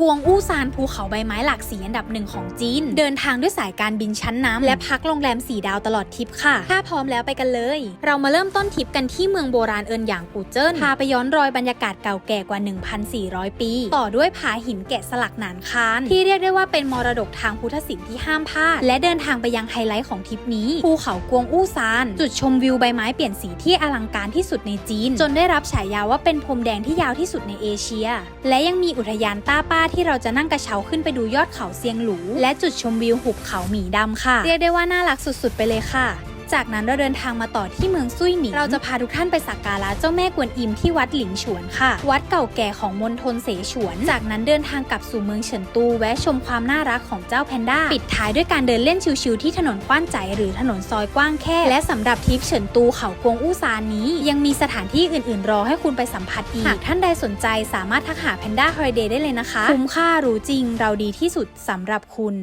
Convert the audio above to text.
กวงอู้ซานภูเขาใบไม้หลากสีอันดับหนึ่งของจีน เดินทางด้วยสายการบินชั้นน้ำและพักโรงแรมสีดาวตลอดทริปค่ะ ถ้าพร้อมแล้วไปกันเลย เรามาเริ่มต้นทริปกันที่เมืองโบราณเอินหยางปูเจิ้นพาไปย้อนรอยบรรยากาศเก่าแก่กว่า 1,400 ปี ต่อด้วยผาหินแกะสลักหนานคานที่เรียกได้ว่าเป็นมรดกทางพุทธศิลป์ที่ห้ามพลาดและเดินทางไปยังไฮไลท์ของทริปนี้ภูเขากวงอู้ซานจุดชมวิวใบไม้เปลี่ยนสีที่อลังการที่สุดในจีน จนได้รับฉายาว่าเป็นพรมแดงที่ยาวที่สุดในเอเชีย และยังมีอุทยานต้าป้าที่เราจะนั่งกระเช้าขึ้นไปดูยอดเขาเซียงหลู และจุดชมวิวหุบเขาหมีดำค่ะ เรียกได้ว่าน่ารักสุดๆ ไปเลยค่ะ จากนั้นเราเดินทางมาต่อที่เมืองซุยหนิง เราจะพาทุกท่านไปสักการะเจ้าแม่กวนอิมที่วัดหลิงฉวนค่ะ วัดเก่าแก่ของมณฑลเสฉวน จากนั้นเดินทางกลับสู่เมืองเฉินตู แวะชมความน่ารักของเจ้าแพนด้า ปิดท้ายด้วยการเดินเล่นชิวๆที่ถนนกว้านใจหรือถนนซอยกว้างแคบ และสำหรับทริปเฉินตูเขากวงอู้ซานนี้ ยังมีสถานที่อื่นๆ รอให้คุณไปสัมผัสอีก หากท่านใดสนใจสามารถทักหาแพนด้าฮอลิเดย์ได้เลยนะคะ คุ้มค่ารู้จริงเราดีที่สุดสำหรับคุณ